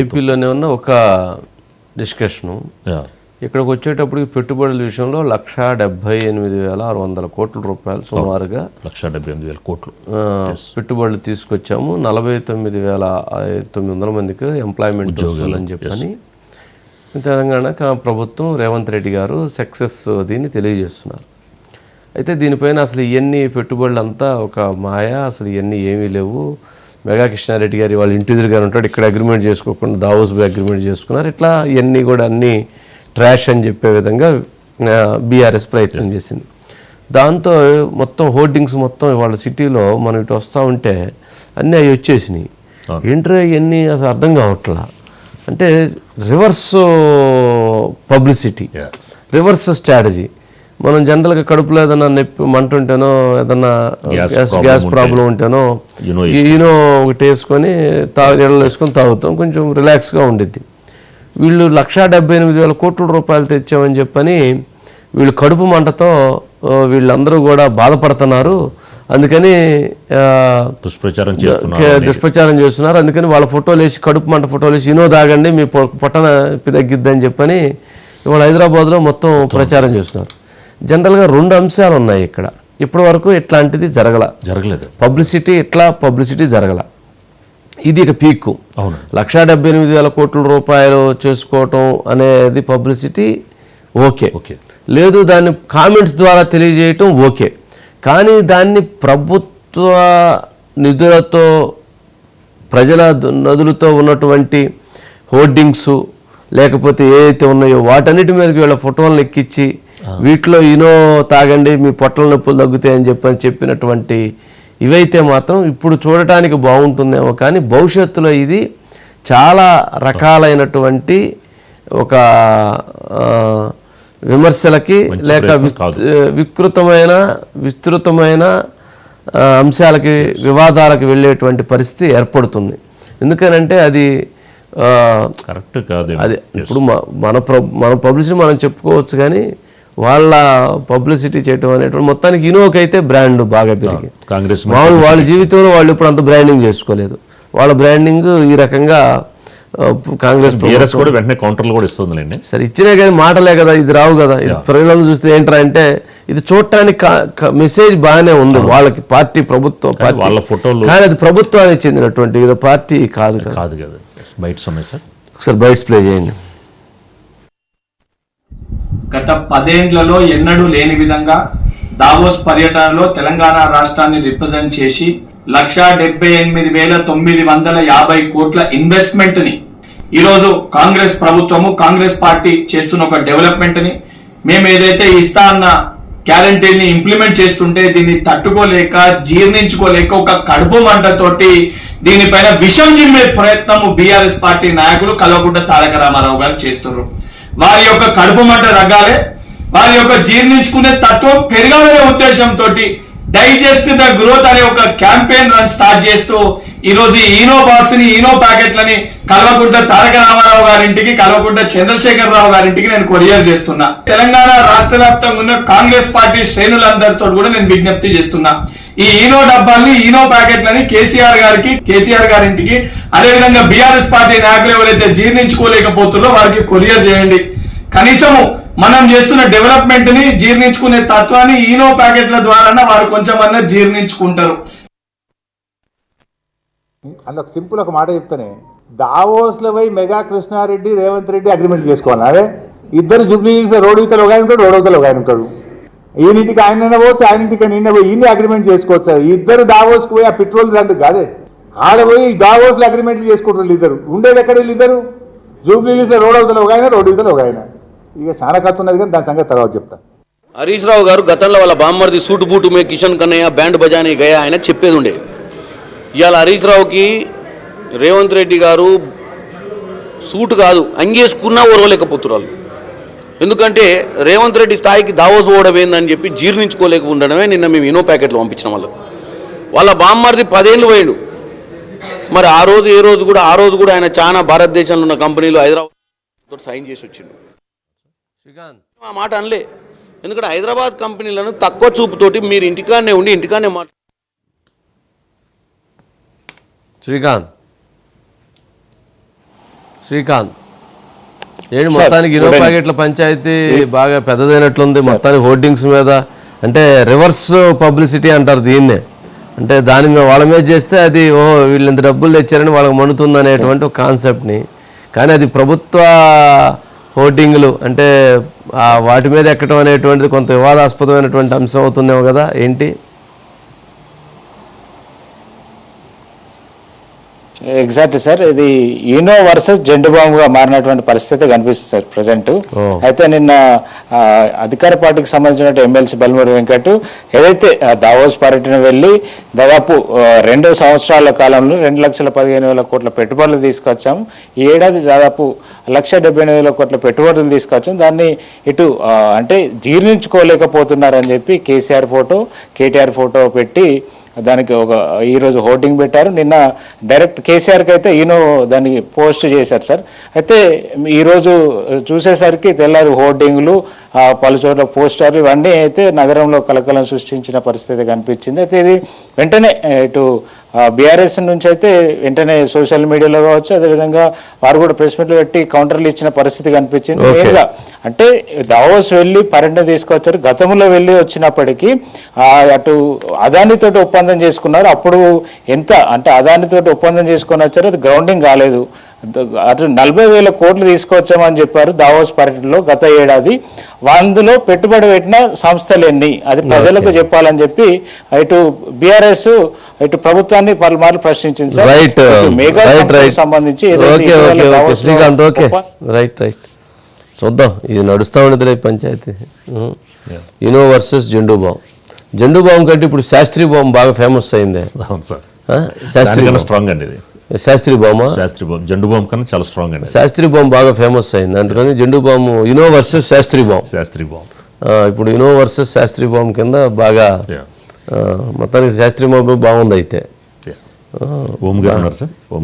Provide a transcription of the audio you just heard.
ఏపీలోనే ఉన్న ఒక డిస్కషను. ఇక్కడికి వచ్చేటప్పటికి పెట్టుబడుల విషయంలో లక్ష డెబ్బై ఎనిమిది వేల ఆరు వందల కోట్ల రూపాయలు సుమారుగా. లక్ష డెబ్బై ఎనిమిది వేల కోట్లు. పెట్టుబడులు తీసుకొచ్చాము. నలభై తొమ్మిది వేల తొమ్మిది వందల మందికి ఎంప్లాయ్మెంట్ వస్తుందని చెప్పని. తెలంగాణ ప్రభుత్వం రేవంత్ రెడ్డి గారు సక్సెస్ దీన్ని తెలియజేస్తున్నారు. అయితే దీనిపైన అసలు ఇవన్నీ పెట్టుబడులు అంతా ఒక మాయ? అసలు ఇవన్నీ ఏమీ లేవు? మెగా కృష్ణారెడ్డి గారి వాళ్ళ ఇంటి గారు ఉంటాడు. ఇక్కడ అగ్రిమెంట్ చేసుకోకుండా దావోస్ బై అగ్రిమెంట్ చేసుకున్నారు. ఇట్లా ఇవన్నీ కూడా అన్ని ట్రాష్ అని చెప్పే విధంగా బీఆర్ఎస్ ప్రయత్నం చేసింది. దాంతో మొత్తం హోర్డింగ్స్ మొత్తం వాళ్ళ సిటీలో మనం ఇటు వస్తూ ఉంటే అన్నీ అవి వచ్చేసినాయి. ఏంట్రా ఇవన్నీ అసలు అర్థం కావట్లా? అంటే రివర్స్ పబ్లిసిటీ. రివర్స్ స్ట్రాటజీ మనం జనరల్గా కడుపులో ఏదైనా నొప్పి మంట ఉంటేనో ఏదన్నా గ్యాస్ గ్యాస్ ప్రాబ్లం ఉంటేనో ఈనో ఒకటి వేసుకొని తాగు నీళ్ళు వేసుకొని తాగుతాం. కొంచెం రిలాక్స్గా ఉండిద్ది. వీళ్ళు లక్షా డెబ్బై ఎనిమిది వేల కోట్ల రూపాయలు తెచ్చామని చెప్పని వీళ్ళు కడుపు మంటతో వీళ్ళందరూ కూడా బాధపడుతున్నారు. అందుకని దుష్ప్రచారం చేస్తున్నారు దుష్ప్రచారం చేస్తున్నారు. అందుకని వాళ్ళ ఫోటోలు వేసి కడుపు మంట ఫోటోలు వేసి ఇనో తాగండి మీ పొట్టన తగ్గిద్దని చెప్పని ఇవాళ హైదరాబాద్లో మొత్తం ప్రచారం చేస్తున్నారు. జనరల్గా రెండు అంశాలు ఉన్నాయి ఇక్కడ. ఇప్పటి వరకు ఇట్లాంటిది జరగల. జరగలేదు. పబ్లిసిటీ ఇట్లా పబ్లిసిటీ జరగల. ఇది ఇక పీక్ అవును. లక్షా డెబ్బై ఎనిమిది వేల కోట్ల రూపాయలు చేసుకోవటం అనేది పబ్లిసిటీ ఓకే. ఓకే. లేదు దాన్ని కామెంట్స్ ద్వారా తెలియజేయటం ఓకే. కానీ దాన్ని ప్రభుత్వ నిధులతో ప్రజల నదులతో ఉన్నటువంటి హోర్డింగ్స్ లేకపోతే ఏవైతే ఉన్నాయో వాటన్నిటి మీదకి వీళ్ళ ఫోటోలను ఎక్కించి వీటిలో ఇనో తాగండి మీ పొట్టల నొప్పులు తగ్గుతాయని చెప్పని చెప్పినటువంటి ఇవైతే మాత్రం ఇప్పుడు చూడటానికి బాగుంటుందేమో కానీ భవిష్యత్తులో ఇది చాలా రకాలైనటువంటి ఒక విమర్శలకి లేక వికృతమైన విస్తృతమైన అంశాలకి వివాదాలకు వెళ్ళేటువంటి పరిస్థితి ఏర్పడుతుంది. ఎందుకనంటే అది కరెక్ట్ కాదు అది ఇప్పుడు మన ప్ర మన పబ్లిసిటీ మనం చెప్పుకోవచ్చు కానీ వాళ్ళ పబ్లిసిటీ చేయటం అనేటువంటి మొత్తానికి ఇనోకి అయితే బ్రాండ్ బాగా పెరిగి కాంగ్రెస్ మామూలు వాళ్ళ జీవితంలో వాళ్ళు ఇప్పుడు అంత బ్రాండింగ్ చేసుకోలేదు. వాళ్ళ బ్రాండింగ్ ఈ రకంగా కాంగ్రెస్ బీఆర్ఎస్ కూడా వెంటనే కౌంటర్లు కూడా ఇస్తుందిలేండి. సరే ఇచ్చినా కానీ మాటలే కదా ఇది రావు కదా. ఇది ప్రజలను చూస్తే ఏంట్రా అంటే ఇది చూడటానికి మెసేజ్ బాగానే ఉంది వాళ్ళకి పార్టీ ప్రభుత్వం పార్టీ. వాళ్ళ ఫోటోలు కానీ అది ప్రభుత్వానికి చెందినటువంటి ఏదో పార్టీ కాదు కదా. కాదు బయట ఉన్నాయి సార్. ఒకసారి బైట్స్ ప్లే చేయండి. గత పదేండ్లలో ఎన్నడూ లేని విధంగా దావోస్ పర్యటనలో తెలంగాణ రాష్ట్రాన్ని రిప్రజెంట్ చేసి లక్షా డెబ్బై ఎనిమిది వేల తొమ్మిది వందల యాభై కోట్ల ఇన్వెస్ట్మెంట్ని ఈరోజు కాంగ్రెస్ ప్రభుత్వము కాంగ్రెస్ పార్టీ చేస్తున్న ఒక డెవలప్మెంట్ని మేము ఏదైతే ఇస్తా అన్న గ్యారంటీని ఇంప్లిమెంట్ చేస్తుంటే దీన్ని తట్టుకోలేక జీర్ణించుకోలేక ఒక కడుపు మంటతోటి దీనిపైన విషం చిమ్మే ప్రయత్నము బీఆర్ఎస్ పార్టీ నాయకులు కల్వకుంట్ల తారక రామారావు గారు చేస్తున్నారు. వారి యొక్క కడుపు మంట తగ్గాలి వారి యొక్క జీర్ణించుకునే తత్వం పెరగాలనే ఉద్దేశంతో డైజెస్ట్ ద గ్రోత్ అనే ఒక క్యాంపెయిన్ రన్ స్టార్ట్ చేస్తూ ఈరోజు ఈనో బాక్స్ని ఈనో ప్యాకెట్లని కల్వకుంట్ల తారక రామారావు గారింటికి కల్వకుంట్ల చంద్రశేఖర్ రావు గారింటికి నేను కొరియర్ చేస్తున్నా. తెలంగాణ రాష్ట్ర వ్యాప్తంగా ఉన్న కాంగ్రెస్ పార్టీ శ్రేణులందరితో కూడా నేను విజ్ఞప్తి చేస్తున్నా. ఈ ఈనో డబ్బాల్ని ఈనో ప్యాకెట్లని కేసీఆర్ గారికి కేటీఆర్ గారింటికి అదేవిధంగా బీఆర్ఎస్ పార్టీ నాయకులు ఎవరైతే జీర్ణించుకోలేకపోతున్నారో వారికి కొరియర్ చేయండి. కనీసము మనం చేస్తున్న డెవలప్మెంట్ని జీర్ణించుకునే తత్వాన్ని ఈనో ప్యాకెట్ల ద్వారా వారు కొంచెమన్నా జీర్ణించుకుంటారు. అందులో ఒక సింపుల్ ఒక మాట చెప్తానే దావోస్లో పోయి మెగా కృష్ణారెడ్డి రేవంత్ రెడ్డి అగ్రిమెంట్ చేసుకోవాలి? అదే ఇద్దరు జూబ్లీ హిల్స్ రోడ్ ఇతలు ఒక ఆయన ఉంటాడు రోడ్ ఇతలు ఒక ఆయన ఉంటాడు. ఈయనింటికి ఆయన పోవచ్చు ఆయన ఇంటికి నిన్న పోయి ఈయన అగ్రిమెంట్ చేసుకోవచ్చు ఇద్దరు దావోస్కి పోయి ఆ పెట్రోల్ దండు కాదే. ఆడ పోయి దావోస్లో అగ్రిమెంట్లు చేసుకుంటారు ఇద్దరు. ఉండేది ఎక్కడ వీళ్ళు ఇద్దరు జూబ్లీ హిల్స్ రోడ్ అవతల ఒక ఆయన రోడ్ ఇతలు ఒక ఆయన. ఇక చాలా కథ ఉన్నది కానీ దాని సంగతి తర్వాత చెప్తా. హరీష్ రావు గారు గతంలో వాళ్ళ బామ్మర్ది సూటు బూటు మే కిషన్ కన్నయ్య బ్యాండ్ బజానీ గయా ఆయన చెప్పేది ఉండే. ఇవాళ హరీష్ రావుకి రేవంత్ రెడ్డి గారు సూటు కాదు అంగేసుకున్నా ఓర్వలేకపోతున్నారు. ఎందుకంటే రేవంత్ రెడ్డి స్థాయికి దావోస్ ఏందని చెప్పి జీర్ణించుకోలేక ఉండడమే నిన్న మేము ఇనో ప్యాకెట్లు పంపించిన వాళ్ళకు వాళ్ళ బామ్మర్ది పదేళ్ళు పోయిండు. మరి ఆ రోజు ఏ రోజు కూడా ఆ రోజు కూడా ఆయన చాలా భారతదేశంలో ఉన్న కంపెనీలు హైదరాబాద్ సైన్ చేసి వచ్చిండు. శ్రీకాంత్. ఆ మాట అనలే. ఎందుకంటే హైదరాబాద్ కంపెనీలను తక్కువ చూపుతోటి మీరు ఇంటికాడనే ఉండి ఇంటికాడనే మాట శ్రీకాంత్. శ్రీకాంత్. ఏంటి మొత్తానికి ఇరవై ప్యాకెట్ల పంచాయతీ బాగా పెద్దదైనట్లుంది. మొత్తానికి హోర్డింగ్స్ మీద అంటే రివర్స్ పబ్లిసిటీ అంటారు దీన్నే. అంటే దాని మీద వాళ్ళ మీద చేస్తే అది ఓహో వీళ్ళు ఇంత డబ్బులు తెచ్చారని వాళ్ళకి మండుతుంది అనేటువంటి ఒక కాన్సెప్ట్ని. కానీ అది ప్రభుత్వ హోర్డింగ్లు అంటే వాటి మీద ఎక్కడం అనేటువంటిది కొంత వివాదాస్పదమైనటువంటి అంశం అవుతుందేమో కదా ఏంటి? ఎగ్జాక్ట్ సార్ ఇది యూనో వర్సెస్ జెండు బాంబుగా మారినటువంటి పరిస్థితి కనిపిస్తుంది సార్ ప్రజెంట్ అయితే నిన్న అధికార పార్టీకి సంబంధించిన ఎమ్మెల్సీ బల్మూరి వెంకట్ ఏదైతే దావోస్ పర్యటన వెళ్ళి దాదాపు రెండు సంవత్సరాల కాలంలో రెండు లక్షల పదిహేను వేల కోట్ల పెట్టుబడులు తీసుకొచ్చాము ఈ ఏడాది దాదాపు లక్ష డెబ్బై ఎనిమిది వేల కోట్ల పెట్టుబడులు తీసుకొచ్చాం. దాన్ని ఇటు అంటే జీర్ణించుకోలేకపోతున్నారని చెప్పి కేసీఆర్ ఫోటో కేటీఆర్ ఫోటో పెట్టి దానికి ఒక ఈరోజు హోర్డింగ్ పెట్టారు. నిన్న డైరెక్ట్ కేసీఆర్కి అయితే ఈయన దాన్ని పోస్ట్ చేశారు సార్. అయితే ఈరోజు చూసేసరికి తెల్లారి హోర్డింగ్లు పలు చోట్ల పోస్టర్లు ఇవన్నీ అయితే నగరంలో కలకలం సృష్టించిన పరిస్థితి కనిపించింది. అయితే ఇది వెంటనే ఇటు బీఆర్ఎస్ నుంచి అయితే వెంటనే సోషల్ మీడియాలో కావచ్చు అదేవిధంగా వారు కూడా ప్రెస్ మీట్లు పెట్టి కౌంటర్లు ఇచ్చిన పరిస్థితి కనిపించింది. మెయిన్గా అంటే దావోస్ వెళ్ళి పర్యటన తీసుకొచ్చారు. గతంలో వెళ్ళి వచ్చినప్పటికీ అటు అదానితోటి ఒప్పందం చేసుకున్నారు. అప్పుడు ఎంత అంటే అదానితోటి ఒప్పందం చేసుకొని వచ్చారు. అది గ్రౌండింగ్ కాలేదు. అటు నలభై వేల కోట్లు తీసుకొచ్చామని చెప్పారు దావోస్ పర్యటనలో గత ఏడాది. అందులో పెట్టుబడి పెట్టిన సంస్థలు ఎన్ని? అది ప్రజలకు చెప్పాలని చెప్పి ఇటు బీఆర్ఎస్ ఇటు ప్రభుత్వాన్ని పలుమార్లు ప్రశ్నించింది సార్. మెగా రైట్ సంబంధించి ఓకే శ్రీకాంత్ రైట్ రైట్ చూద్దాం. ఇది నడుస్తూ ఉండదు రేపు panchayat. Eno versus Zandu bomb Zandu bomb కంటే ఇప్పుడు శాస్త్రీ బాంబ్ బాగా ఫేమస్ అయింది. అవును సార్. ఆ? శాస్త్రీ స్ట్రాంగ్ అండి ఇది. శాస్త్రీ బాంబా శాస్త్రి బాంబ్ జెండు బాంబ్ కన్నా చాలా స్ట్రాంగ్ అండి. శాస్త్రీ బాంబ్ బాగా ఫేమస్ అయింది. అందుకని Zandu bomb Eno versus Shastri bomb Shastri bomb ఆ, ఇప్పుడు యునో వర్సెస్ శాస్త్రి బాంబ్ కింద బాగా మొత్తానికి శాస్త్రి బాంబ్ బాగుంది అయితే. ఓం గారు ఉన్నారు సార్? ఓం